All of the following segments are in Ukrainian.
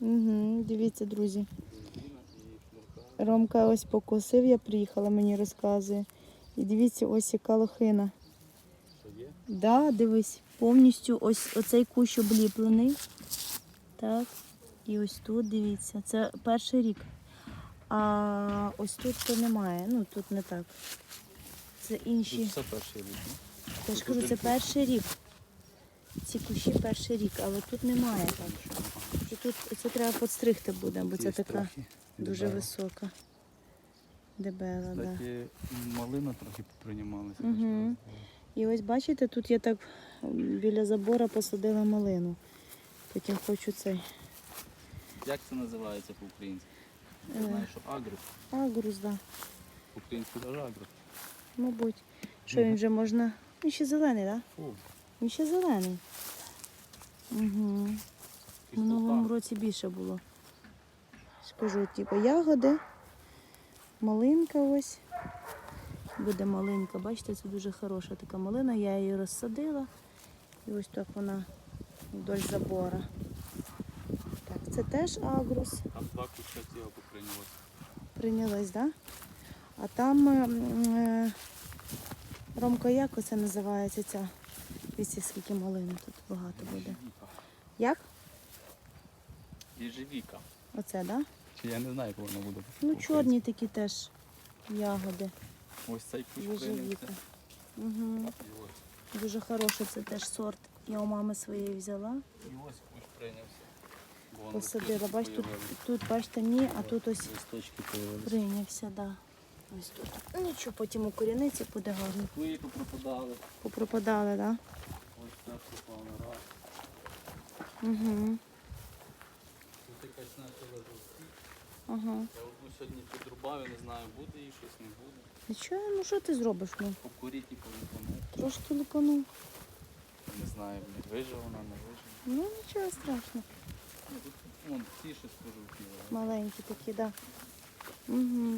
Угу, дивіться, друзі. Ромка ось покосив, я приїхала, мені розказує. І дивіться, ось яка лохина. Є? Да, дивись, повністю ось оцей кущ обліплений. Так. І ось тут, дивіться, це перший рік. А ось тут то немає. Ну тут не так. Це Тут інші. все перший рік. Я ж кажу, це перший рік. Ці кущі перший рік, але тут немає так. Тут це треба підстригти буде, бо це така дуже Дебела. висока. Дебела, так. Да. Малина трохи поприймалася. Мгм. І ось бачите, тут я так біля забора посадила малину. Потім хочу цей Як це називається по-українськи? Е. Я знаю, що агрус. агрус, да. По-українськи теж агрус. Мабуть. Що він вже можна. Він ще зелений, так? Да? Він ще зелений. Угу. В минулому році більше було. Скажу, типу, ягоди, малинка ось. Буде малинка. Бачите, це дуже хороша така малина. Я її розсадила. І ось так вона вдоль забора. Так, це теж агрус. Там два куща цього поприйнялося. Прийнялась, так? Да? А там е, м, Ромка, як оце називається ця? Дивіться, скільки малини тут багато буде. Як? Єжевіка. Оце, так? Да? Чи я не знаю, як воно буде. Ну, чорні такі теж ягоди. Ось цей Єжевіка. Угу. Дуже хороший це теж сорт. Я у мами своєї взяла, І ось кущ прийнявся. Посадила. Бач, тут, тут, бачите, ні, а тут ось прийнявся, да. Ось тут. Ну, Нічого, потім у коріниці буде гарно. Твої пропадали. Попропадали, так? Ось так попав на раз. Угу. Тут якась почала жовтіти. Ага. Я одну сьогодні підрубав, я не знаю, буде їй щось, не буде. Нічого, ну що ти зробиш? Ну? Покуріть і повиконати. Трошки лупанув. Не знаю, блін, вижив вона, не вижив. Ну, нічого страшного. Ну, тут, вон, ці ще споживки. Маленькі такі, так. Да. Угу.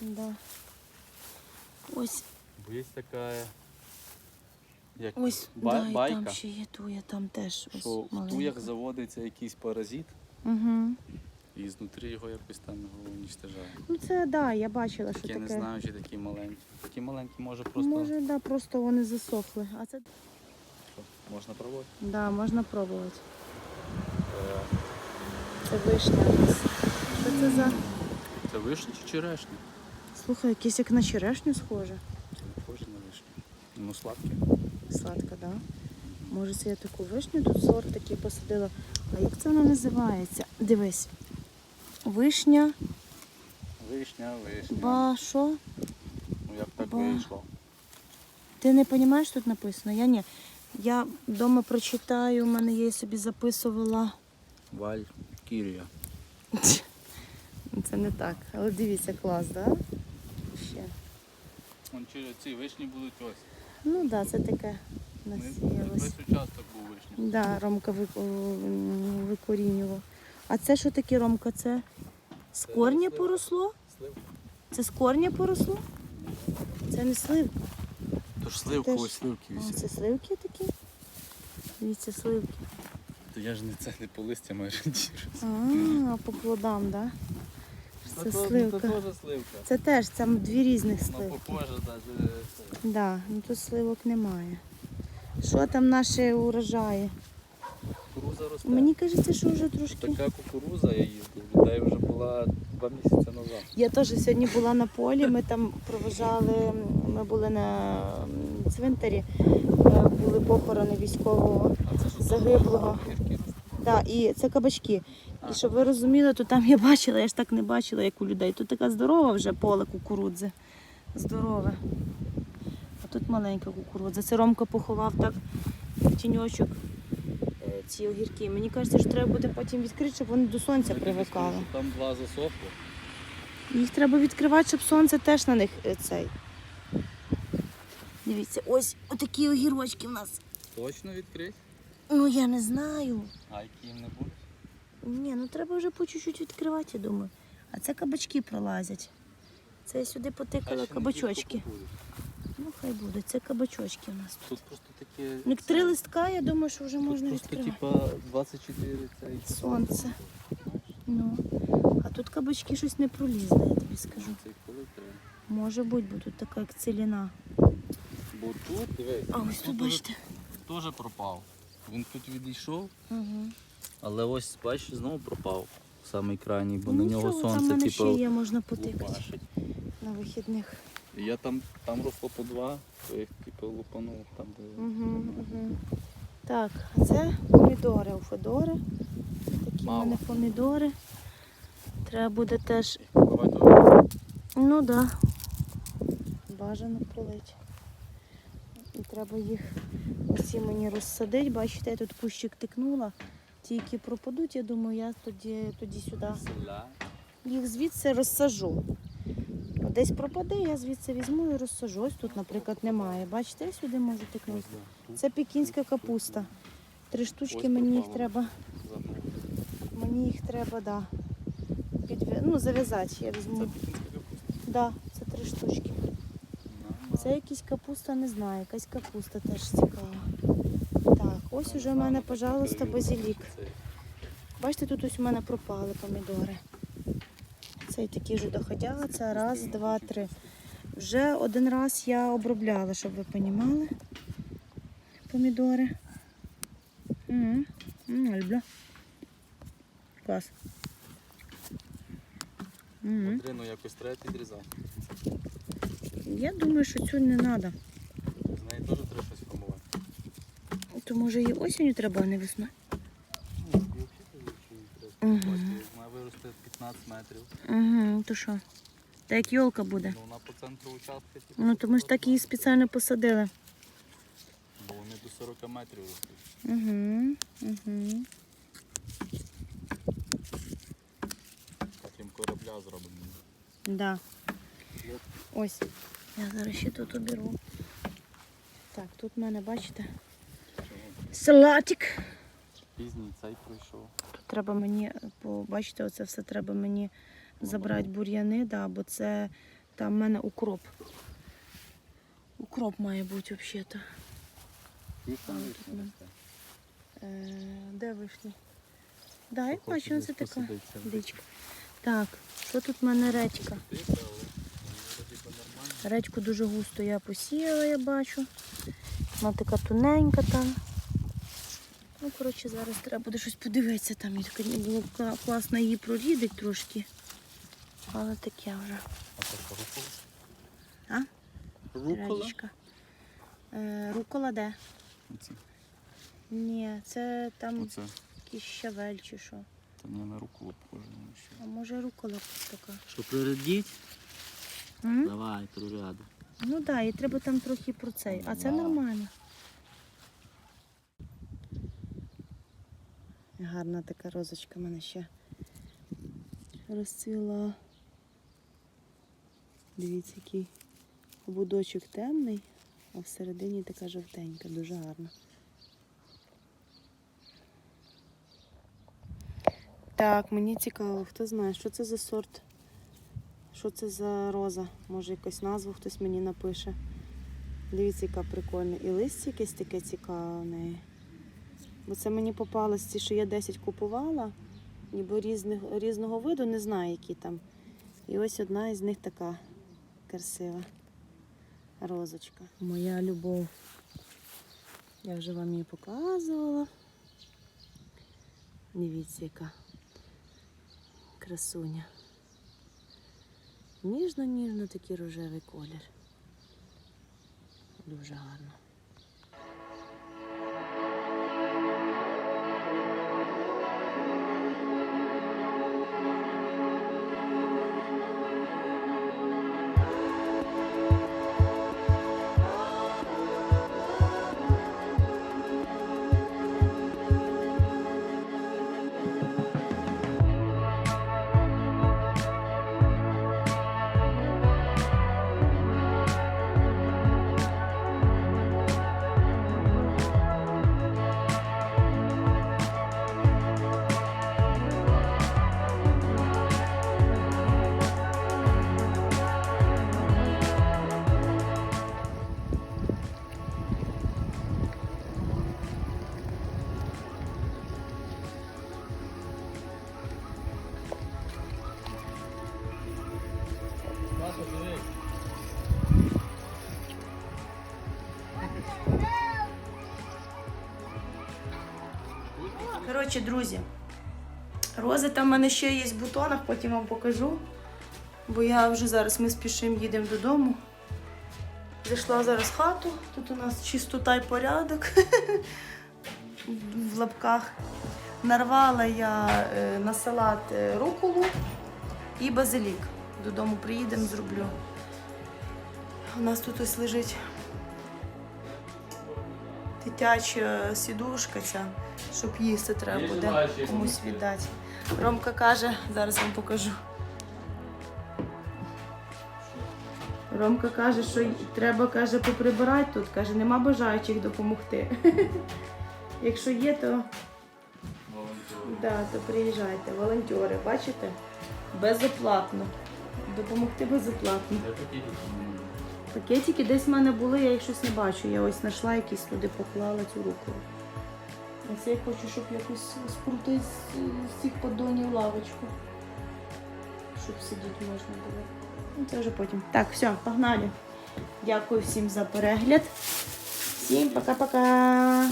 Да. Ось, Бо є така, як ось, ба- да, і байка, там ще є туя, там теж ось що в туях заводиться якийсь паразит, Угу. І знутрі його якось там його уничтожає. Ну це так, да, я бачила, що Так я не знаю, чи такі маленькі. Такі маленькі може просто Може, да, просто вони засохли. А це що, можна пробувати. да, можна пробувати. Це вишня. Що це за? Це вишня чи черешня? Слухай, якесь як на черешню схоже. Це не схоже на вишню. Ну, сладке. Сладка, так? Да? Може, це я таку вишню тут сорт такий посадила. А як це вона називається? Дивись. Вишня, Вишня, вишня. ба що? Ну як так ба. вийшло? Ти не розумієш, тут написано? Я ні. Я вдома прочитаю, у мене я її собі записувала. Валькірія. Це не так. Але дивіться, клас, так? Да? Ще. Вон чи ці вишні будуть ось. Ну так, да, це таке насіялось. Весь участок був вишні. Да, Ромка вик- викорінював. А це що таке, Ромка? Це з корня поросло? Сливка. Це з корня поросло? Це не сливка. Тож сливку, Теж- ось сливки А, висять. це сливки такі? Дивіться, сливки. То я ж не це не по листям орієнтуюся. А, по плодам, так? Да? Це сливка. Це теж сливка. Це теж там дві різних Ну, сливки. похоже, навіть. Да, ну тут сливок немає. Що там наші урожаї? Кукуруза росте. Мені кажеться, що вже трошки. Така кукуруза я їздив. Людей вже була два місяці назад. Я теж сьогодні була на полі, ми там проважали, ми були на цвинтарі, е, були похорони військового. Загиблого. Да, і це кабачки. І щоб ви розуміли, то там я бачила, я ж так не бачила, як у людей. Тут така здорова вже поле кукурудзи. Здорове. А тут маленька кукурудза. Це Ромка поховав так тіньочок ці огірки. Мені кажеться, що треба буде потім відкрити, щоб вони до сонця привикали. Там два засохло. Їх треба відкривати, щоб сонце теж на них е, цей. Дивіться, ось отакі огірочки в нас. Точно відкрить? Ну я не знаю. А які їм не будуть? Ні, ну треба вже по чуть-чуть відкривати, я думаю. А це кабачки пролазять. Це я сюди потикала ще не кабачочки. кілько будуть. Ну Ну, хай буде. Це кабачочки у нас. Тут просто таке. Як три листка, я думаю, що вже Тут можна просто відкривати. типа 24 цей. Сонце. Ну. А тут кабачки щось не пролізли, я тобі скажу. Цей коли треба. Може бути, бо тут така як целіна. Бо тут, дивись, А ось тут бачите. теж пропав. Він тут відійшов, Угу. але ось бачиш, знову пропав. Самий крайній, бо Ну, на нього нічого, там в сонце мене ще типу є, можна потикати лупашить. на вихідних. І Я там, там росло по два, то їх типу лупанув там, де. Угу, угу. Так, а це помідори у Федори. Такі в мене помідори. Треба буде теж. Ну так. Да. Бажано пролить. І треба їх оці мені розсадити. Бачите, я тут кущик тикнула. Ті, які пропадуть, я думаю, я тоді, тоді сюди їх звідси розсажу. Десь пропаде, я звідси візьму і розсажу. Ось тут, наприклад, немає. Бачите, я сюди можу тикнути. Це пекінська капуста. Три штучки мені їх треба. Мені їх треба, да. Підв'я... Ну, зав'язати. Я Це візьму. пекінська капуста. Да, це три штучки. Це якась капуста, не знаю, якась капуста теж цікава. Так, ось уже в мене, пожалуйста, базилік. Бачите, тут ось у мене пропали помідори. Цей такий вже доходяга, це раз, два, три. Вже один раз я обробляла, щоб ви розуміли. Помідори. Угу. Люблю. Клас. Угу. Якось треба підрізати. Я думаю, що цю не треба. З неї теж треба щось формувати. То може її осінню треба, а не весною. Ну, виросте 15 метрів. Угу, то що? Та як йолка буде. Ну, вона по центру участка. типу, Ну, то ми ж так її спеціально посадили. Бо вони до 40 метрів ростуть. Угу, угу. Так їм корабля зробимо. Да. Ось. Я зараз ще тут оберу. Так, тут в мене, бачите, салатик. Пізній цей пройшов. Тут треба мені, побачите, оце все треба мені забрати бур'яни, да, бо це там в мене укроп. Укроп має бути взагалі-то. Е, де вишні? Да, я бачу, ну, це така дичка. Так, що тут в мене нормальні. Редьку дуже густо я посіяла, я бачу. Вона така тоненька там. Ну, коротше, зараз треба буде щось подивитися там. І таке було б класно її прорідити трошки. Але таке вже. А це рукола? А? Рукола? Е, рукола де? Оці. Ні, це там Оце. якийсь щавель чи що. Це не на руколу похоже. на що. А може рукола така. Що прирядіть? М? Давай, приряду. Ну так, да, і треба там трохи про цей. А це нормально. Гарна така розочка в мене ще розцвіла. Дивіться, який будочок темний, а всередині така жовтенька, дуже гарна. Так, мені цікаво, хто знає, що це за сорт, що це за роза. Може якусь назву хтось мені напише. Дивіться, яка прикольна. І листя якесь таке цікаве в неї. Бо це мені попалось ті, що я 10 купувала, ніби різних, різного виду, не знаю, які там. І ось одна із них така красива розочка. Моя любов. Я вже вам її показувала. Дивіться, яка красуня. Ніжно-ніжно такий рожевий колір. Дуже гарно. Коротше, друзі, рози там в мене ще є в бутонах, потім вам покажу. Бо я вже зараз ми спішимо, їдемо додому. Зайшла зараз в хату, тут у нас чистота й порядок в лапках. Нарвала я е, на салат е, руколу і базилік. Додому приїдемо, зроблю. У нас тут ось лежить дитяча сідушка ця, щоб їсти треба буде комусь віддати. Ромка каже, зараз вам покажу. Ромка каже, що треба каже, поприбирати тут. Каже, нема бажаючих допомогти. Якщо є, то, да, то приїжджайте. Волонтери, бачите? Безоплатно. Допомогти безоплатно. Пакетики десь в мене були, я їх щось не бачу. Я ось знайшла якісь туди, поклала цю руку. А це я хочу, щоб якось спрути з, цих подонів лавочку. Щоб сидіти можна було. Ну, це вже потім. Так, все, погнали. Дякую всім за перегляд. Всім пока-пока.